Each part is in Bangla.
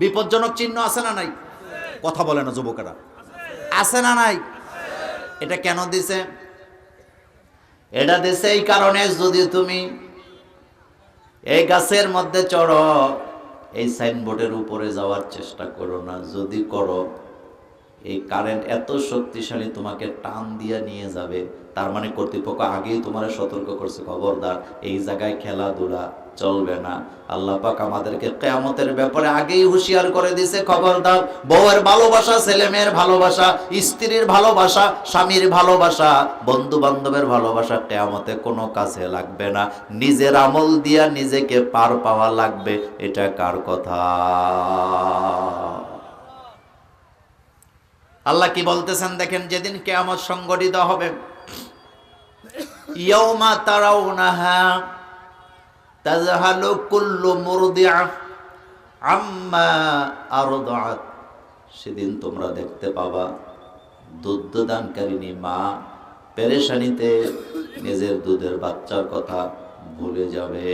বিপজ্জনক চিহ্ন আছে না নাই? কথা বলে না যুবকেরা। আছে না নাই? এটা কেন দিছে? এটা দিছে এই কারণে যদি তুমি এই গাছের মধ্যে চড়ো, এই সাইনবোর্ডের উপরে যাওয়ার চেষ্টা করো না, যদি করো, এই কারেন্ট এত শক্তিশালী তোমাকে টান দিয়ে নিয়ে যাবে, তার মানে কর্তৃপক্ষ আগেই তোমার সতর্ক করছে। খবরদার, এই জায়গায় খেলাধুলা চলবে না। আল্লাহ পাক আমাদেরকে কেয়ামতের ব্যাপারে আগেই হুঁশিয়ার করে দিছে খবরদার বউয়ের ভালোবাসা, ছেলে মেয়ের ভালোবাসা, স্ত্রীর ভালোবাসা, স্বামীর ভালোবাসা বন্ধু বান্ধবের ভালোবাসা কেয়ামতে কোনো কাছে লাগবে না। নিজের আমল দিয়া নিজেকে পার পাওয়া লাগবে, এটা কার কথা? আল্লাহ কি বলতেছেন দেখেন, যেদিন কেয়ামত সংগঠিত হবে, ইয়াউমা তারাউনাহা আম্মা সেদিন তোমরা দেখতে পাবা দুধ দানকারিনী মা পেরেশানিতে নিজের দুধের বাচ্চার কথা ভুলে যাবে।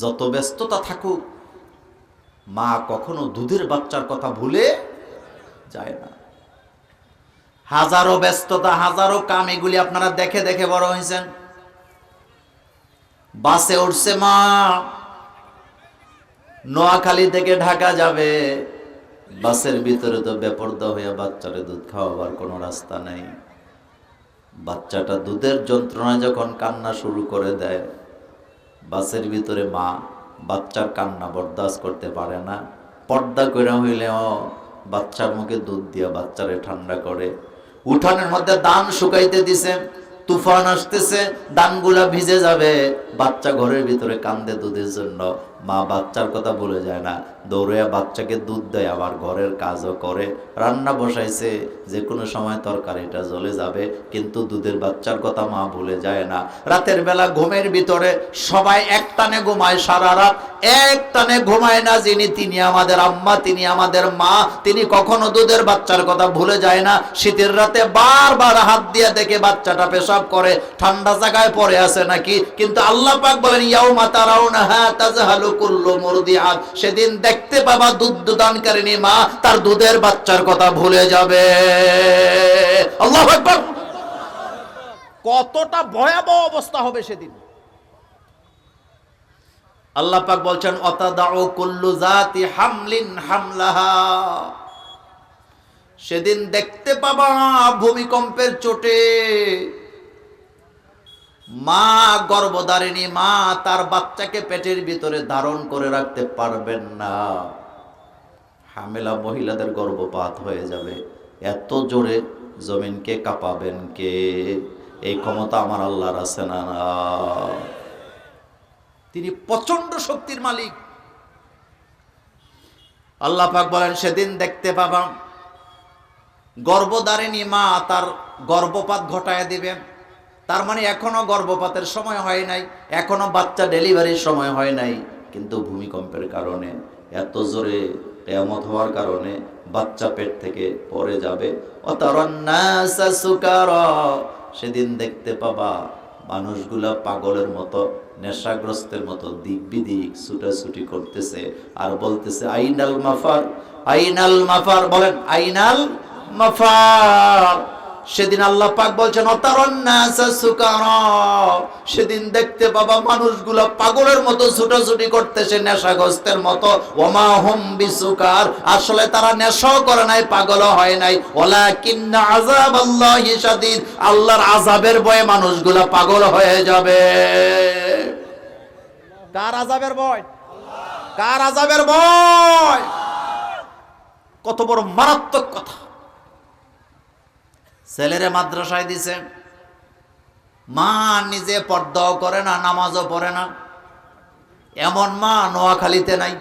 যত ব্যস্ততা থাকুক, মা কখনো দুধের বাচ্চার কথা ভুলে যায় না। হাজারো ব্যস্ততা, হাজারো কাম, এগুলি আপনারা দেখে দেখে বড় হয়েছেন। বাসে উঠছে মা। নোয়াখালী থেকে ঢাকা যাবে। বাসের ভিতরে তো বেপর্দা হয়ে বাচ্চারে দুধ খাওয়াবার কোনো রাস্তা নেই। বাচ্চাটা দুধের যন্ত্রণা যখন কান্না শুরু করে দেয়, বাসের ভিতরে মা বাচ্চার কান্না বরদাস্ত করতে পারে না। পর্দা করে হইলেও বাচ্চার মুখে দুধ দিয়ে বাচ্চারে ঠান্ডা করে। উঠানের মধ্যে দান শুকাইতে দিছে। তুফান আসতেছে দানগুলা ভিজে যাবে। বাচ্চা ঘরের ভিতরে কান্দে দুধের জন্য। মা বাচ্চার কথা বলে যায় না। দৌড়ে বাচ্চাকে দুধ দেয়, আবার ঘরের কাজও করে। রান্না বসাইছে যে কোনো সময় তরকারিটা জ্বলে যাবে, কিন্তু দুধের বাচ্চার কথা মা ভুলে যায় না। রাতের বেলা ঘুমের ভিতরে সবাই একটানে ঘুমায় সারা রাত, একটানে ঘুমায় না যিনি, তিনি আমাদের আম্মা, তিনি আমাদের মা, তিনি কখনো দুধের বাচ্চার কথা ভুলে যায় না। শীতের রাতে বারবার হাত দিয়ে দেখে বাচ্চাটা পেশাব করে, ঠান্ডা জায়গায় পড়ে আছে নাকি? কিন্তু আল্লাহ পাক বলেন ইয়াও মাতারাও না হ্যাঁ তাজহালু কুল্লু মুরদিআত সেদিন দেখতে পাবা দুধ দানকারিনী মা তার দুধের বাচ্চার কথা ভুলে যাবে। আল্লাহু আকবার। কতটা ভয়াবহ অবস্থা হবে সেদিন। আল্লাহ পাক বলছেন অতাদাউ কুল্লু জাতি হামলিন হামলাহা। সেদিন দেখতে পাবা ভূমিকম্পের চোটে। মা গর্ভধারিণী, মা তার বাচ্চাকে পেটের ভিতরে ধারণ করে রাখতে পারবেন না। হামেলা মহিলাদের গর্ভপাত হয়ে যাবে। এত জোরে জমিনকে কাঁপাবেন কে? এই ক্ষমতা আমার আল্লাহর আছে না তিনি প্রচণ্ড শক্তির মালিক। আল্লাহ পাক বলেন, সেদিন দেখতে পাবা গর্ভধারিণী মা তার গর্ভপাত ঘটায় দিবে তার মানে এখনও গর্ভপাতের সময় হয় নাই, এখনও বাচ্চা ডেলিভারির সময় হয় নাই। কিন্তু ভূমিকম্পের কারণে, এত জোরে কেয়ামত হওয়ার কারণে বাচ্চা পেট থেকে পড়ে যাবে। সেদিন দেখতে পাবা মানুষগুলা পাগলের মতো, নেশাগ্রস্তের মতো দিক বিদিক ছুটাছুটি করতেছে আর বলতেছে, আইনাল মাফার আইনাল মাফার। বলেন, আইনাল মাফার। সেদিন আল্লাহ পাক বলছেন সেদিন দেখতে পাবা মানুষগুলো পাগলের মতো ছুটাছুটি করতেছে নেশাগ্রস্তের মতো। ওমা হুম বিসুকার। আসলে তারা নেশাও করে নাই, পাগলও হয় নাই। ওলা কিন্না আযাব আল্লাহি শাদীদ। আল্লাহর আযাবের ভয়ে মানুষগুলো পাগল হয়ে যাবে। কার আযাবের ভয়? কার আযাবের ভয়? কত বড় মারাত্মক কথা। ছেলেরে মাদ্রাসায় দিছে। মা নিজে পর্দাও করে না, নামাজও পড়ে না। এমন মা নোয়াখালীতে নাই।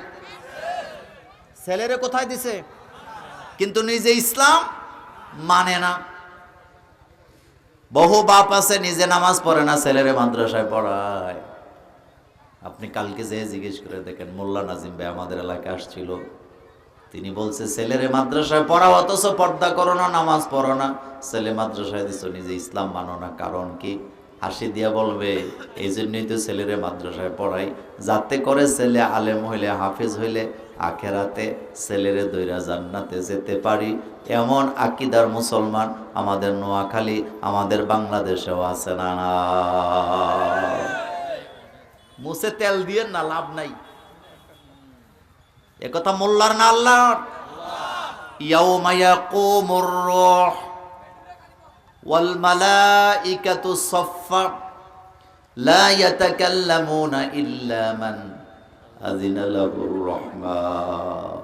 ছেলেরে কোথায় দিছে? কিন্তু নিজে ইসলাম মানে না। বহু বাপ আছে, নিজে নামাজ পড়ে না, ছেলেরে মাদ্রাসায় পড়ায়। আপনি কালকে যে জিজ্ঞেস করে দেখেন, মোল্লা নাজিম ভাই আমাদের এলাকায় আসছিল। তিনি বলছে, ছেলেরে মাদ্রাসায় পড়া অথচ পর্দা করো না, নামাজ পড়ো না। ছেলে মাদ্রাসায় দিছো, নিজে ইসলাম মানো না, কারণ কি? হাসি দিয়া বলবে এই জন্যই তো ছেলেরে মাদ্রাসায় পড়াই। যাতে করে ছেলে আলেম হইলে, হাফেজ হইলে, আখেরাতে ছেলেরে দৈরা জান্নাতে যেতে পারি। এমন আকিদার মুসলমান আমাদের নোয়াখালী, আমাদের বাংলাদেশেও আছে না না? মুছে তেল দিয়ে না, লাভ নাই। একথা মোল্লার না আল্লাহর? ওয়াল মালাইকাতু সাফফা লা ইয়াতাকাল্লামুনা ইল্লা মান আযিনা লাহুর রহমান।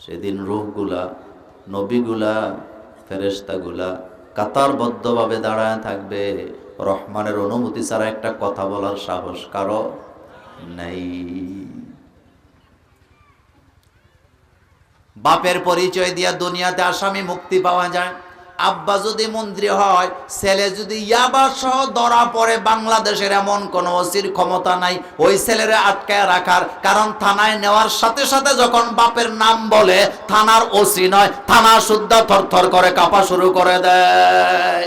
সেদিন রূহগুলা, নবীগুলা, ফেরেশতাগুলা কাতারবদ্ধভাবে দাঁড়ায় থাকবে। রহমানের অনুমতি ছাড়া একটা কথা বলার সাহস কারও নাই। বাপের পরিচয় দিয়া দুনিয়াতে আসামি মুক্তি পাওয়া যায়। আব্বা যদি মন্ত্রী হয়, ছেলে যদি ইয়াবা সহ ধরা পড়ে, বাংলাদেশের এমন কোন ওসির ক্ষমতা নাই। ওই ছেলেরে আটকায় রাখার কারণ থানায় নেওয়ার সাথে সাথে যখন বাপের নাম বলে, থানার ওসি নয়, থানা শুদ্ধা থরথর করে কাপা শুরু করে দেয়।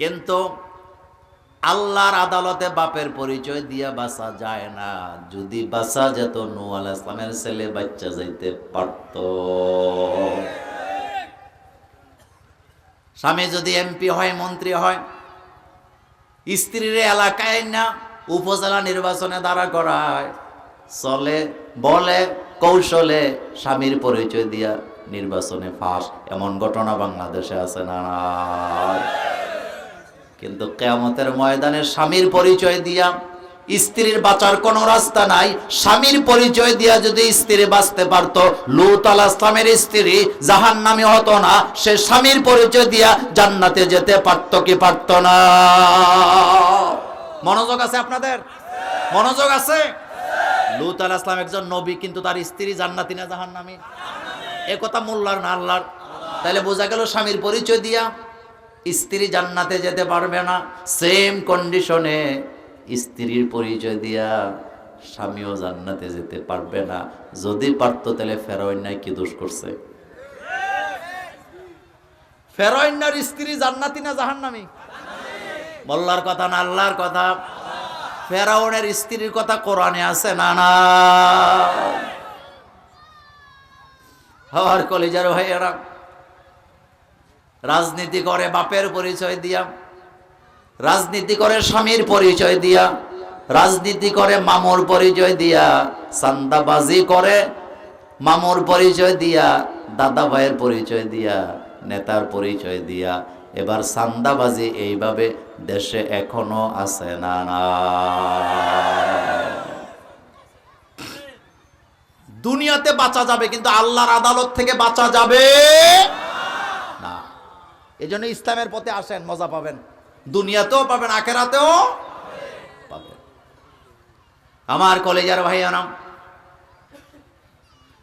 কিন্তু আল্লাহর আদালতে বাপের পরিচয় দিয়া বাঁচা যায় না। যদি বাঁচা যেত নু আল ইসলামের ছেলে বাচ্চা যাইতে পারত। স্বামী যদি এমপি হয়, মন্ত্রী হয়, স্ত্রীর এলাকায় না উপজেলা নির্বাচনে দ্বারা করায়, চলে, বলে, কৌশলে স্বামীর পরিচয় দিয়া নির্বাচনে ফাঁস। এমন ঘটনা বাংলাদেশে আছে না? কিন্তু কেয়ামতের ময়দানে স্বামীর পরিচয় দিয়া স্ত্রীর বাঁচার কোনো রাস্তা নাই। স্বামীর পরিচয় দিয়া যদি স্ত্রী বাঁচতে পারত, লুত আল ইসলামের স্ত্রী জাহান নামে হতো না, সে স্বামীর পরিচয় দিয়া জান্নাতে যেতে পারত কি পারত না। মনোযোগ আছে আপনাদের? মনোযোগ আছে? লুত আল ইসলাম একজন নবী, কিন্তু তার স্ত্রী জান্নাতি না জাহান নামে এ কথা মোল্লার না আল্লাহর। তাহলে বোঝা গেল স্বামীর পরিচয় দিয়া স্ত্রী জান্নাতে যেতে পারবে না। সেম কন্ডিশনে স্ত্রীর পরিচয় দিয়া স্বামীও জান্নাতে যেতে পারবে না। যদি পারতো তাহলে ফেরোইনায় কি দোষ করছে? ফেরোইনার স্ত্রী জান্নাতি না জাহান্নামি? মোল্লার কথা না আল্লাহর কথা? ফেরাউনের স্ত্রীর কথা কোরআনে আছে না না? হওয়ার কলিজার ভাইয়েরা রাজনীতি করে বাপের পরিচয় দিয়া, রাজনীতি করে স্বামীর পরিচয় দিয়া, রাজনীতি করে মামুর পরিচয় দিয়া, চান্দাবাজি করে মামুর পরিচয় দিয়া দাদা ভাইয়ের পরিচয় দিয়া, নেতার পরিচয় দিয়া, এবার চান্দাবাজি এইভাবে দেশে এখনও আছে না না দুনিয়াতে বাঁচা যাবে, কিন্তু আল্লাহর আদালত থেকে বাঁচা যাবে এই জন্য ইসলামের পথে আসেন, মজা পাবেন। দুনিয়াতেও পাবেন, আখেরাতেও পাবেন। আমার কলেজার ভাইয়ানাম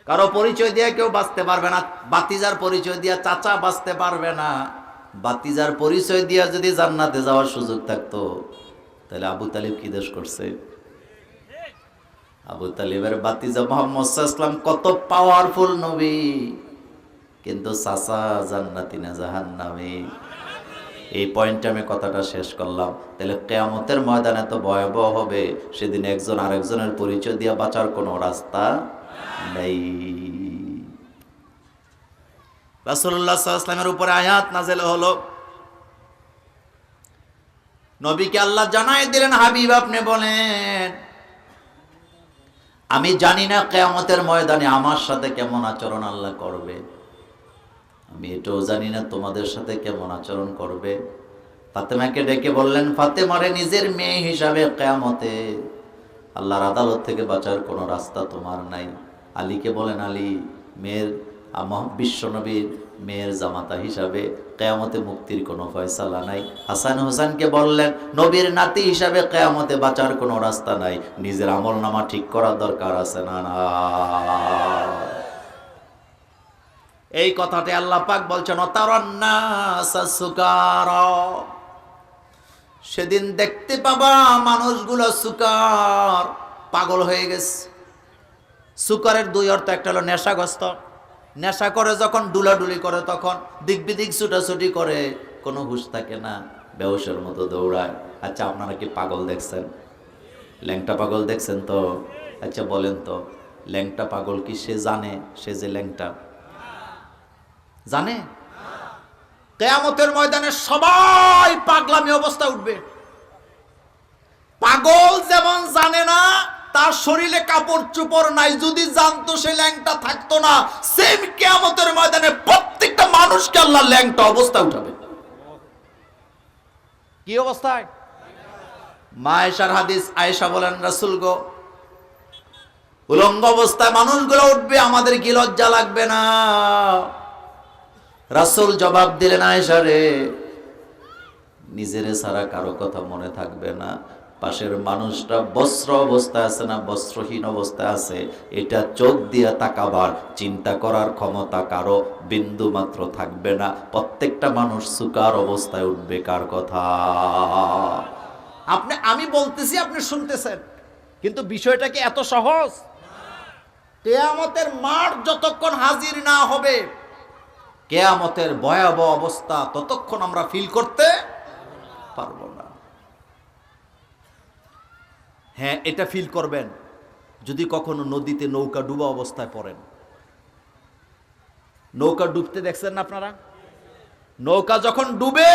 কারও পরিচয় দিয়ে কেউ বাঁচতে পারবে না, বাতিজার পরিচয় দিয়ে চাচা বাঁচতে পারবে না। বাতিজার পরিচয় দিয়ে যদি জান্নাতে যাওয়ার সুযোগ থাকতো, তাহলে আবু তালিব কি দেশ করছে? আবু তালিবের বাতিজা মোহাম্মদ কত পাওয়ারফুল নবী। কিন্তু চাচা জান্নাতি না, জাহান্নামী। এই পয়েন্টে আমি কথাটা শেষ করলাম। তাহলে কেয়ামতের ময়দানে তো ভয়াবহ হবে। সেদিন একজন আরেকজনের পরিচয় দিয়ে বাঁচার কোনো রাস্তা নেই। আলাইহি ওয়াসাল্লামের উপরে আয়াত নাজেল হলো। নবীকে আল্লাহ জানাই দিলেন, হাবিব, আপনি বলেন, আমি জানি না কেয়ামতের ময়দানে আমার সাথে কেমন আচরণ আল্লাহ করবে। আমি এটাও জানি না তোমাদের সাথে কেমন আচরণ করবে। ফাতেমাকে ডেকে বললেন, ফাতেমারে নিজের মেয়ে হিসাবে কেয়ামতে আল্লাহর আদালত থেকে বাঁচার কোনো রাস্তা তোমার নাই। আলীকে বলেন, আলী, মেয়ের বিশ্বনবীর মেয়ের জামাতা হিসাবে কেয়ামতে মুক্তির কোনো ফয়সালা নাই। হাসান হোসেনকে বললেন, নবীর নাতি হিসাবে কেয়ামতে বাঁচার কোনো রাস্তা নাই। নিজের আমল নামা ঠিক করার দরকার আছে না না? এই কথাতে আল্লাহ পাক বলছেন সেদিন দেখতে পাবা মানুষগুলো সুকার, পাগল হয়ে গেছে। সুকারের দুই অর্থ, একটা হলো নেশাগ্রস্ত। নেশা করে যখন ডুলাডুলি করে, তখন দিক বিদিক ছুটাছুটি করে, কোনো হুশ থাকে না বেহসের মতো দৌড়ায়। আচ্ছা আপনারা কি পাগল দেখছেন? ল্যাংটা পাগল দেখছেন তো? আচ্ছা বলেন তো, ল্যাংটা পাগল কি সে জানে? সে যে ল্যাংটা। জানে? কেয়ামতের ময়দানে সবাই পাগলামি অবস্থা উঠবে। পাগল যেমন জানে না, তার শরীরে কাপড় চোপড় নাই, যদি জানতো সে ল্যাংটা থাকতো না। সেম কেয়ামতের ময়দানে প্রত্যেকটা মানুষকে আল্লাহ ল্যাংটা অবস্থা উঠাবে। কি অবস্থায়? মায়েশার হাদিস, আয়েশা বলেন, রাসুল গো, উলঙ্গ অবস্থায় মানুষগুলো উঠবে, আমাদের কি লজ্জা লাগবে না? রাসুল জবাব দিলেন আয়েশা রে, নিজেরে ছাড়া কারও কথা মনে থাকবে না। পাশের মানুষটা বস্ত্র অবস্থায় আছে না বস্ত্রহীন অবস্থায় আছে, এটা চোখ দিয়ে তাকাবার চিন্তা করার ক্ষমতা কারও বিন্দু মাত্র থাকবে না। প্রত্যেকটা মানুষ সুকার অবস্থায় উঠবে কার কথা? আপনি, আমি বলতেছি, আপনি শুনতেছেন, কিন্তু বিষয়টা কি এত সহজ? কেয়ামতের মাঠ যতক্ষণ হাজির না হবে কেয়ামতের ভয়াবহ অবস্থা ততক্ষণ আমরা ফিল করতে পারব না। হ্যাঁ এটা ফিল করবেন। যদি কখনো নদীতে নৌকা ডুবা অবস্থায় পড়েন। নৌকা ডুবতে দেখছেন না আপনারা? নৌকা যখন ডুবে,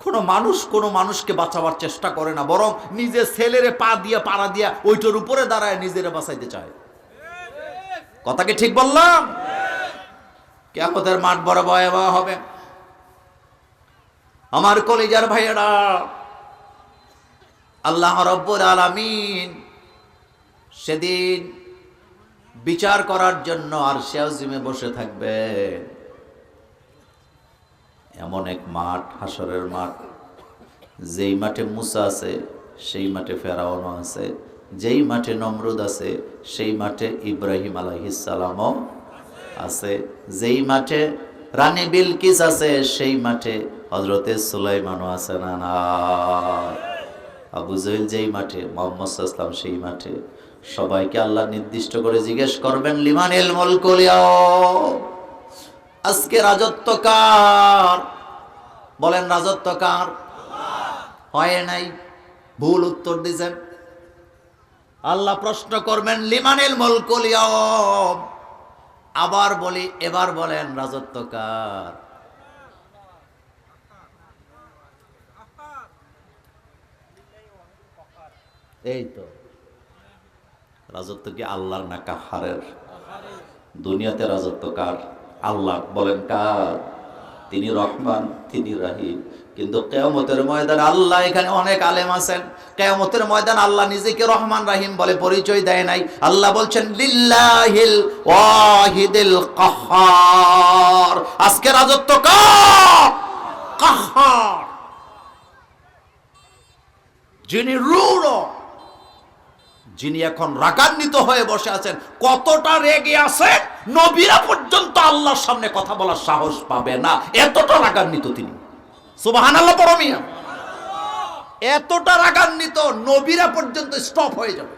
কোনো মানুষ কোনো মানুষকে বাঁচাবার চেষ্টা করে না, বরং নিজের ছেলেরে পা দিয়ে, পাড়া দিয়া ওইটার উপরে দাঁড়ায় নিজেরে বাঁচাইতে চায়। কথা কি ঠিক বললাম? কেয়ামতের মাঠ বড় ভয়াবহ হবে। আমার কলিজার ভাইয়েরা, আল্লাহ রব্বুল আলামিন সেদিন বিচার করার জন্য আর জিমে বসে থাকবে। এমন এক মাঠ, হাসরের মাঠ, যেই মাঠে মুসা আছে, সেই মাঠে ফেরাউনও আছে, যেই মাঠে নমরুদ আছে, সেই মাঠে ইব্রাহিম আলাইহিসালামও আছে। যেই মাঠে রানী বিলকিস আছে, সেই মাঠে হজরতে সুলাইমানও আছে না না। আবু জহিল যেই মাঠে, মোহাম্মদ ইসলাম সেই মাঠে। সবাইকে আল্লাহ নির্দিষ্ট করে জিজ্ঞেস করবেন, লিমান এল আজকে রাজত্ব কার? বলেন, রাজত্ব কার? হয় নাই? ভুল উত্তর দিয়েছেন। আল্লাহ প্রশ্ন করবেন লিমানিল মুলকুল ইয়াউম আবার বলি, এবার বলেন রাজত্বকার এই তো। রাজত্ব কি আল্লাহর না কাহারের দুনিয়াতে রাজত্ব কার? আল্লাহ বলেন কার? তিনি রহমান, তিনি রাহিম। কিন্তু কেয়ামতের ময়দান আল্লাহ এখানে অনেক আলেম আছেন। কেয়ামতের ময়দান আল্লাহ নিজেকে রহমান, রাহিম বলে পরিচয় দেয় নাই। আল্লাহ বলছেন, লিল্লাহিল ওয়াহিদিল কাহার। আজকে রাজত্ব কাহার। যিনি রূঢ় যিনি এখন রাগান্বিত হয়ে বসে আছেন, কতটা রেগে আছেন নবীরা পর্যন্ত আল্লাহর সামনে কথা বলার সাহস পাবে না। এতটা রাগান্বিত তিনি। সুবাহান আল্লাহ পরমিয়া এতটা রাগান্বিত নবীরা পর্যন্ত স্টপ হয়ে যাবে।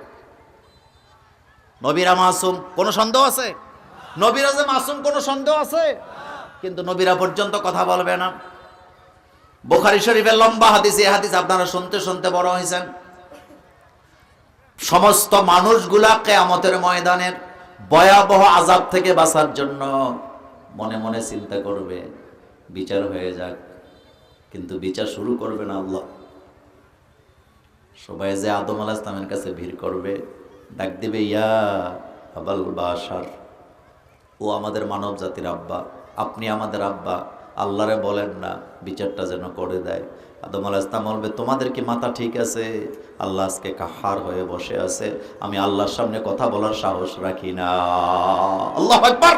নবীরা মাসুম, কোনো সন্দেহ আছে? নবীরা যে মাসুম, কোনো সন্দেহ আছে? কিন্তু নবীরা পর্যন্ত কথা বলবে না। বোখারি শরীফের লম্বা হাদিস এই হাদিস আপনারা শুনতে শুনতে বড় হয়েছেন। সমস্ত মানুষগুলা কেয়ামতের ময়দানের ভয়াবহ আজাব থেকে বাঁচার জন্য মনে মনে চিন্তা করবে, বিচার হয়ে যাক। কিন্তু বিচার শুরু করবে না আল্লাহ। সবাই যে আদম আলাহ ইসলামের কাছে ভিড় করবে, ডাক দিবে, ইয়া আবাল বাসার ও আমাদের মানব জাতির আব্বা, আপনি আমাদের আব্বা আল্লাহরে বলেন না, বিচারটা যেন করে দেয়। আদম আলাহ ইসলাম বলবে, তোমাদের কি মাথা ঠিক আছে? আল্লাহ আজকে কাহার হয়ে বসে আছে। আমি আল্লাহর সামনে কথা বলার সাহস রাখি না। আল্লাহ একবার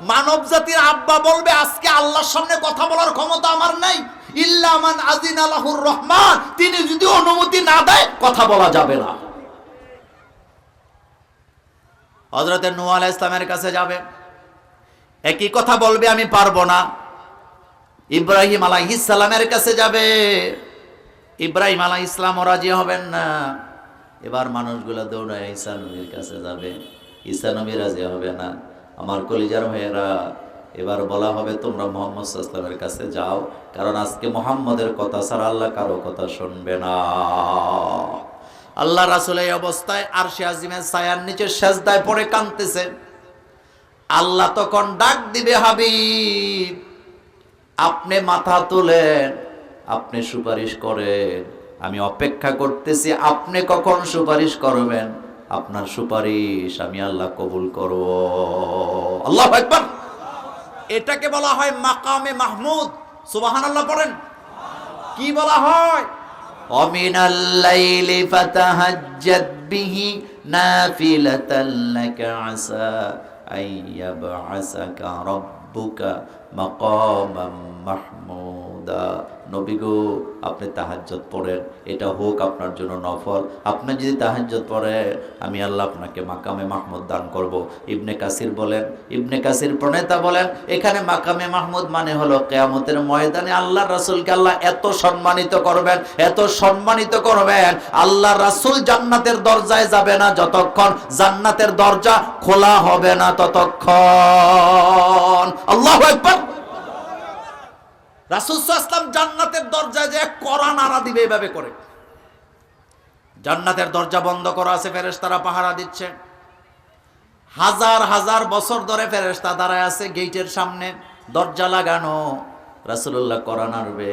মানব জাতির আব্বা বলবে, আজকে আল্লাহর সামনে কথা বলার ক্ষমতা আমার নাই। ইল্লামান আজিন আলাহুর রহমান। তিনি যদি অনুমতি না দেয়, কথা বলা যাবে না। হজরতে নূ আলাহ ইসলামের কাছে যাবে। একই কথা বলবে, আমি পারব না। ইব্রাহিম সালামের কাছে যাবে। ইব্রাহিম আলাহ ইসলামও রাজি হবেন না। এবার মানুষগুলো দৌড়ায় ঈসা নবীর কাছে যাবে। ঈসা নবী রাজি হবে না। আমার কলিজার ভাইয়েরা, এবার বলা হবে তোমরা মোহাম্মদ ইসলামের কাছে যাও, কারণ আজকে মোহাম্মদের কথা ছাড়া আল্লাহ কারও কথা শুনবে না। আল্লাহ রাসুল এই অবস্থায় আর সে আজিমের ছায়ার নিচে সেজদায় পড়ে কাঁদতেছে। আল্লাহ তখন ডাক দিবে, হাবিব! আপনি মাথা তোলেন, আপনি সুপারিশ করেন। আমি অপেক্ষা করতেছি, আপনি কখন সুপারিশ করবেন? আপনার সুপারিশ আমি আল্লাহ কবুল করব। আল্লাহ একবার এটাকে বলা হয় মাকামে মাহমুদ। সুবাহান আল্লাহ পড়েন। কি বলা হয়? অমিন আল্লাইলি ফাতাহাজ্জাত বিহি নাফিলাতাল্লাকা আসা আইয়াবআসাকা রব্বুকা مقاما মাহমুদা। নবী গো, আপনি তাহাজ্জত পড়েন। এটা হোক আপনার জন্য নফল। আপনি যদি তাহাজ্জত পড়ে আমি আল্লাহ আপনাকে মাকামে মাহমুদ দান করব। ইবনে কাসির বলেন, ইবনে কাসির প্রণেতা বলেন, এখানে মাকামে মাহমুদ মানে হলো কেয়ামতের ময়দানে আল্লাহ রাসুলকে আল্লাহ এত সম্মানিত করবেন, এত সম্মানিত করবেন, আল্লাহ রাসুল জান্নাতের দরজায় যাবে না যতক্ষণ, জান্নাতের দরজা খোলা হবে না ততক্ষণ। আল্লাহ একবার রাসুলাম জান্নাতের দরজায় যে করা নাড়া দিবে এভাবে করে। জান্নাতের দরজা বন্ধ করা আছে, ফেরেশতারা পাহারা দিচ্ছে। হাজার হাজার বছর ধরে ফেরেশতা দাঁড়ায় আছে গেটের সামনে, দরজা লাগানো। রাসুল্লাহ করা নাড়বে,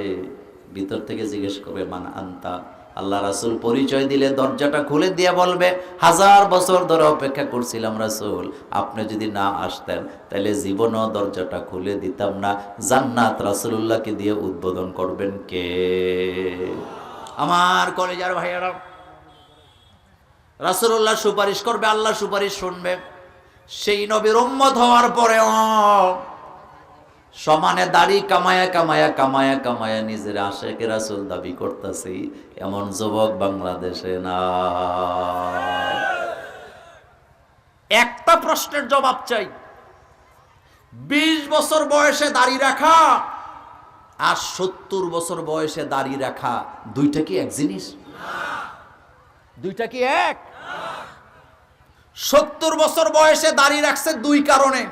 ভিতর থেকে জিজ্ঞেস করবে, মান আনতা? আল্লাহ রাসূল পরিচয় দিলে দরজাটা খুলে দিয়ে বলবে, হাজার বছর ধরে অপেক্ষা করছিলাম রাসূল, আপনি যদি না আসতেন, তাহলে জীবনও দরজাটা খুলে দিতাম না। জান্নাত রাসূলুল্লাহকে দিয়ে উদ্বোধন করবেন কে? আমার কলেজার ভাইয়ারা, রাসূলুল্লাহ সুপারিশ করবে, আল্লাহ সুপারিশ শুনবে। সেই নবীর উম্মত হওয়ার পরেও সমানে দাড়ি কামায়া কামায়া কামায়া কামায়া নিজের আশেকে রাসূল দাবি করতেছি, এমন যুবক বাংলাদেশে না। একটা প্রশ্নের জবাব চাই। বিশ বছর বয়সে দাড়ি রাখা আর সত্তর বছর বয়সে দাড়ি রাখা, দুইটা কি এক জিনিস? দুইটা কি এক? সত্তর বছর বয়সে দাড়ি রাখছে দুই কারণে।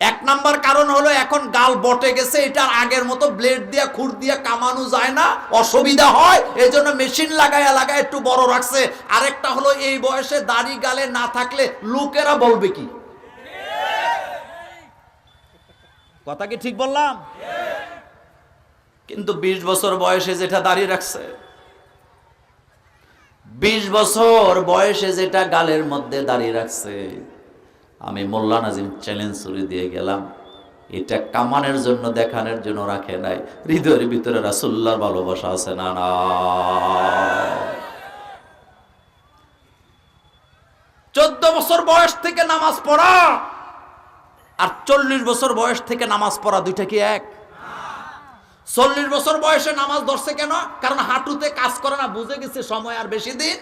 এক নাম্বার কারণ হলো এখন গাল বটে গেছে, এটার আগের মতো ব্লেড দিয়ে খুর দিয়ে কামানো যায় না, অসুবিধা হয় এই জন্য মেশিন লাগায় লাগায় একটু বড় রাখছে। আরেকটা হলো এই বয়সে দাড়ি গালে না থাকলে লোকেরা বলবে কি? কথা কি ঠিক বললাম? কিন্তু ২০ বছর বয়সে যেটা দাঁড়িয়ে রাখছে ২০ বছর বয়সে যেটা গালের মধ্যে দাঁড়িয়ে রাখছে আমি মোল্লা নাজিম চ্যালেঞ্জ করে দিয়ে গেলাম। এটা কামানের জন্য, দেখানোর জন্য রাখে নাই হৃদয়ের ভিতরে রাসুল্লাহর ভালোবাসা আছে না? চোদ্দ বছর বয়স থেকে নামাজ পড়া আর চল্লিশ বছর বয়স থেকে নামাজ পড়া দুইটা কি এক? চল্লিশ বছর বয়সে নামাজ ধরছে কেন? কারণ হাঁটুতে কাজ করে না, বুঝে গেছে সময় আর বেশি দিন।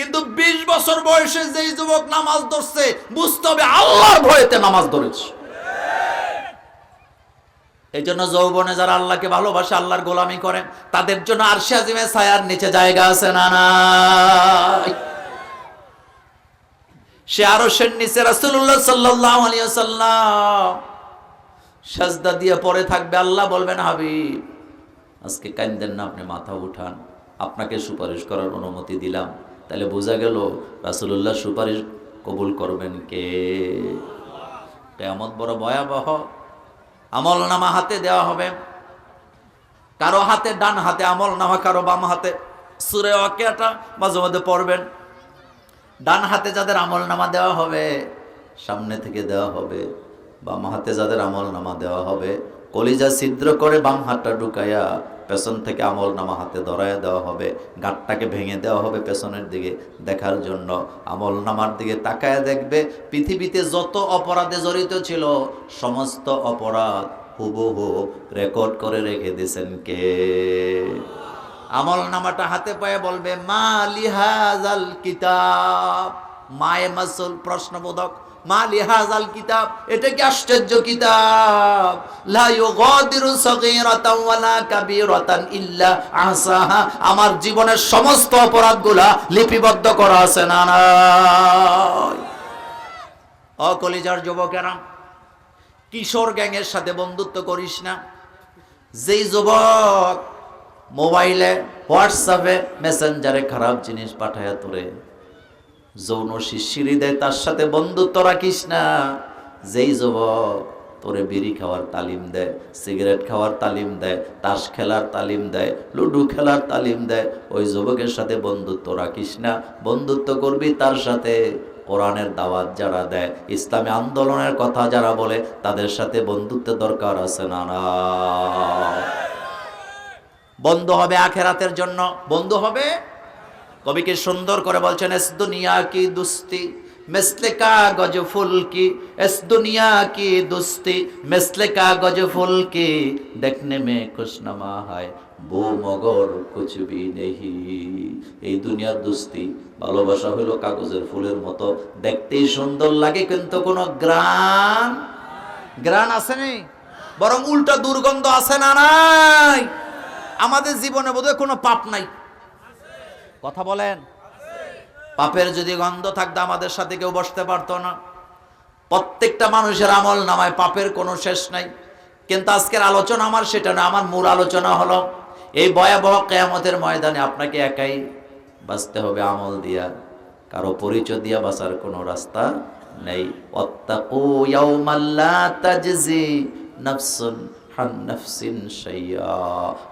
কিন্তু ২০ বছর বয়সে যেই যুবক নামাজ ধরছে, বুঝতে হবে আল্লাহর ভয়েতে নামাজ ধরেছে। এই জন্য যৌবনে যারা আল্লাহকে ভালোবাসে, আল্লাহর গোলামি করেন তাদের জন্য আরশে আজিমে ছায়ার নিচে জায়গা আছে না সে আরও সের নিচে রাসূলুল্লাহ সাল্লাল্লাহু আলাইহি ওয়াসাল্লাম সাজদা দিয়ে পড়ে থাকবে, আল্লাহ বলবেন, হাবিব, আজকে কান্দেন না, আপনি মাথা উঠান। আপনাকে সুপারিশ করার অনুমতি দিলাম। তাহলে বোঝা গেল রাসূলুল্লাহ সুপারিশ কবুল করবেন কে? কেয়ামত বড় ভয়াবহ। আমল নামা হাতে দেওয়া হবে। কারও হাতে, ডান হাতে আমল নামা কারও বাম হাতে। সুরে অকেটা মাঝে মধ্যে পড়বেন। ডান হাতে যাদের আমল নামা দেওয়া হবে, সামনে থেকে দেওয়া হবে। বাম হাতে যাদের আমল নামা দেওয়া হবে, কলিজা ছিদ্র করে বাম হাতটা ঢুকাইয়া পেছন থেকে আমল নামা হাতে ধরাইয়া দেওয়া হবে, গাঁটটাকে ভেঙে দেওয়া হবে পেছনের দিকে দেখার জন্য। আমল নামার দিকে তাকায়া দেখবে পৃথিবীতে যত অপরাধে জড়িত ছিল, সমস্ত অপরাধ হুবহু রেকর্ড করে রেখে দিয়েছেন কে? আমল নামাটা হাতে পায়ে বলবে, মা লিহাজাল কিতাব? মায়ে মাসুল প্রশ্নবোধক মা লিহাজাল কিতাব, এটা কি আশ্চর্য কিতাব? লা ইউগাদিরু সগীরাতান ওয়ালা কাবীরাতান ইল্লা আহসাহা। আমার জীবনের সমস্ত অপরাধগুলা লিপিবদ্ধ করা আছে না নাই? অকলিজার যুবকেরা কিশোর গ্যাংয়ের সাথে বন্ধুত্ব করিস না। যেই যুবক মোবাইলে, হোয়াটসঅ্যাপে, মেসেঞ্জারে খারাপ জিনিস পাঠায় তোরে। যৌন শিশিরি দেয়, তার সাথে বন্ধুত্ব রাখিস না। যেই যুবক তোরে বিড়ি খাওয়ার তালিম দেয়, সিগারেট খাওয়ার তালিম দেয়, তাস খেলার তালিম দেয়, লুডু খেলার তালিম দেয়, ওই যুবকের সাথে বন্ধুত্ব রাখিস না। বন্ধুত্ব করবি তার সাথে। কোরআনের দাওয়াত যারা দেয়, ইসলামী আন্দোলনের কথা যারা বলে, তাদের সাথে বন্ধুত্বের দরকার আছে না না। বন্ধু হবে আখেরাতের জন্য। বন্ধু হবে কবিকে সুন্দর করে বলছেন, এস দুনিয়া কি দুস্তি? মেসলে কাগজ ফুল কি? এস দুনিয়া কি দুস্তি? মেসলে কাগজ ফুল কি? দেখনে মে খুশনামা হয়, বো মগর ভি নেহি। এই দুনিয়ার দুস্তি, ভালোবাসা হলো কাগজের ফুলের মতো। দেখতেই সুন্দর লাগে, কিন্তু কোনো গ্রান গ্রান আছে নেই? বরং উল্টা দুর্গন্ধ আছে না নাই? আমাদের জীবনে বোধহয় কোনো পাপ নাই। কথা বলেন। পাপের যদি গন্ধ থাকতো, আমাদের সাথে কেউ বসতে পারতো না। প্রত্যেকটা মানুষের আমল নামায় পাপের কোনো শেষ নাই। কিন্তু আজকের আলোচনা আমার, সেটা না, আমার মূল আলোচনা হলো, এই ভয়াবহ কেয়ামতের ময়দানে আপনাকে একাই বাঁচতে হবে আমল দিয়া। কারও পরিচয় দিয়া বাঁচার কোনো রাস্তা নেই। অত্তাকু ইয়াউমাল্লা তাজজি নাফসুন।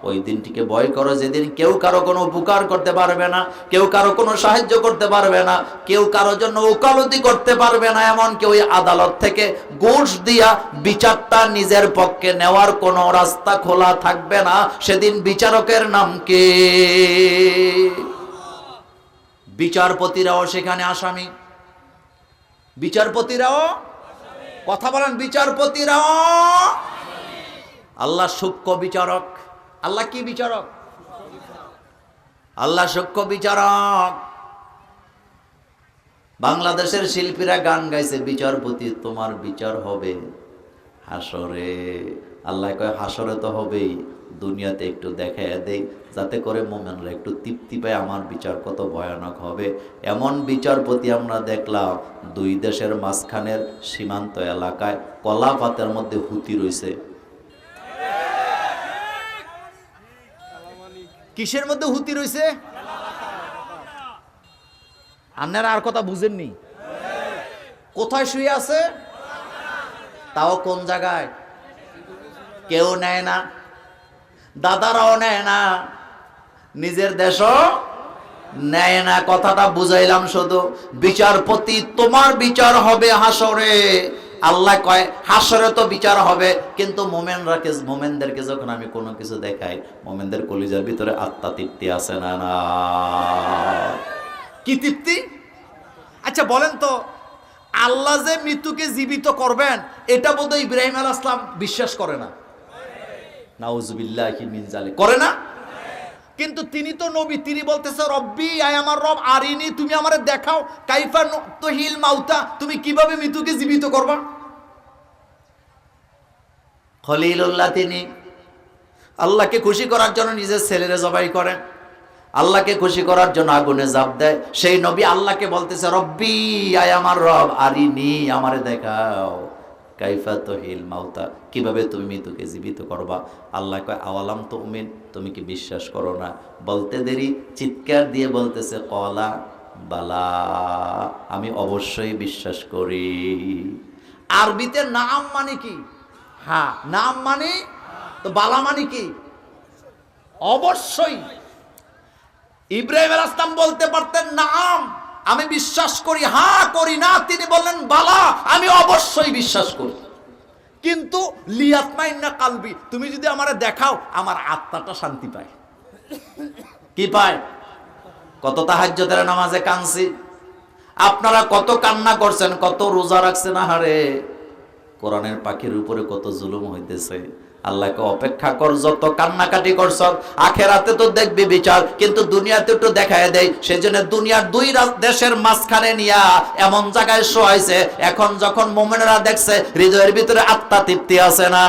ওই দিনটিকে ভয় করো, যেদিন কেউ কারও কোনো উপকার করতে পারবে না, কেউ কারও কোনো সাহায্য করতে পারবে না, কেউ কারও জন্য ওকালতি করতে পারবে না এমন কেউ আদালত থেকে ঘুষ দিয়া বিচারটা নিজের পক্ষে নেওয়ার কোনো রাস্তা খোলা থাকবে না। সেদিন বিচারকের নাম কে? বিচারপতিরাও সেখানে আসামি। বিচারপতিরাও? কথা বলেন, বিচারপতিরাও আল্লাহ সূক্ষ্ম বিচারক। আল্লাহ কি বিচারক? আল্লাহ সূক্ষ্ম বিচারক। বাংলাদেশের শিল্পীরা গান গাইছে, বিচারপতি, তোমার বিচার হবে। হাসরে। আল্লাহ কয়, হাসরে তো হবেই। দুনিয়াতে একটু দেখায় দেই, যাতে করে মোমেনরা একটু তৃপ্তি পায়, আমার বিচার কত ভয়ানক হবে। এমন বিচারপতি আমরা দেখলাম, দুই দেশের মাঝখানের সীমান্ত এলাকায় কলাপাতের মধ্যে হুতি রইছে কিসের মধ্যে হুতি রইছে? আপনারা আর কথা বুঝেননি। কোথায় শুয়ে আছে? তাও কোন জায়গায়? কেউ নেয় না। দাদারাও নেয় না। নিজের দেশও নেয় না। কথাটা বুঝাইলাম শুধু। বিচারপতি, তোমার বিচার হবে হাসরে। আল্লাহ কয় হাসরে তো বিচার হবে, কিন্তু মোমেনরাকে মোমেনদেরকে যখন আমি কোনো কিছু দেখাই, মোমেনদের কলিজার ভিতরে আত্মা তৃপ্তি আছে না না? কি তৃপ্তি? আচ্ছা বলেন তো, আল্লাহ যে মৃত্যুকে জীবিত করবেন, এটা বোধহয় ইব্রাহিম আল আসলাম বিশ্বাস করে না। নাউজুবিল্লাহ মিনজালে করে না? কিন্তু তিনি তো নবী, তিনি বলতেছে, রব্বি, আয় আমার রব, আরিনি, তুমি আমারে দেখাও, কাইফা তহিল মাউতা, তুমি কীভাবে মৃত্যুকে জীবিত করবা? খলিলুল্লাহ তিনি আল্লাহকে খুশি করার জন্য নিজের ছেলেরে জবাই করেন আল্লাহকে খুশি করার জন্য আগুনে জাপ দেয়। সেই নবী আল্লাহকে বলতেছে, রব্বি, আয় আমার রব, আরিনি, আমারে দেখাও। কাইফা তহিল মাউতা। কীভাবে তুমি মৃত্যুকে জীবিত করবা? আল্লাহ কয়, আওয়ালাম তো উমিন তুমি কি বিশ্বাস করো না? বলতে দেরি, চিৎকার দিয়ে বলতেছে, কলা, বালা, আমি অবশ্যই বিশ্বাস করি। আরবিতে নাম মানে কি? হ্যাঁ নাম মানে তো বালা মানে কি? অবশ্যই। ইব্রাহিম আল আসলাম বলতে পারতেন, নাম। আমি বিশ্বাস করি হ্যাঁ করি না, তিনি বললেন, বালা, আমি অবশ্যই বিশ্বাস করি। কিন্তু লিয়াতমাইন্না কালবি, তুমি যদি আমারে দেখাও, আমার আত্মাটা শান্তি পায়। কি পায়? কত তাহাজ্যতের নামাজে কানছি আপনারা কত কান্না করছেন, কত রোজা রাখছেন, আহারে। কোরআনের পাখির উপরে কত জুলুম হইতেছে। আল্লাহকে অপেক্ষা কর, যত কান্নাকাটি করছ, আখেরাতে তো দেখবি বিচার, কিন্তু দুনিয়াতে একটু দেখায় দেয় সেজন্য দুনিয়ার দুই দেশের মাঝখানে নিয়া এমন জায়গায় শোয়াইছে, এখন যখন মোমেনেরা দেখছে, হৃদয়ের ভিতরে আত্মা তৃপ্তি আছে না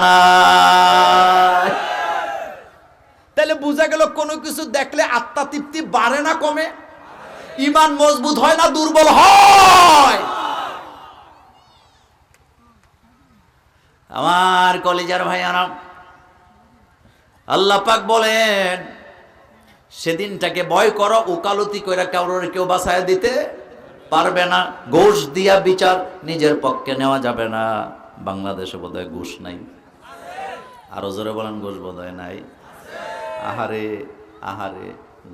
তাহলে বোঝা গেল কোনো কিছু দেখলে আত্মা তৃপ্তি বাড়ে না কমে? ইমান মজবুত হয় না, দুর্বল হয়? আমার কলিজার ভাইয়ারা আল্লাহ পাক বলেন, সেদিনটাকে ভয় করো ওকালতি করে কারোর কেউ বাসায় দিতে পারবে না। ঘুষ দিয়া বিচার নিজের পক্ষে নেওয়া যাবে না। বাংলাদেশে বোধহয় ঘুষ নাই। আরও জোরে বলেন, ঘুষ বোধহয় নাই। আহারে আহারে।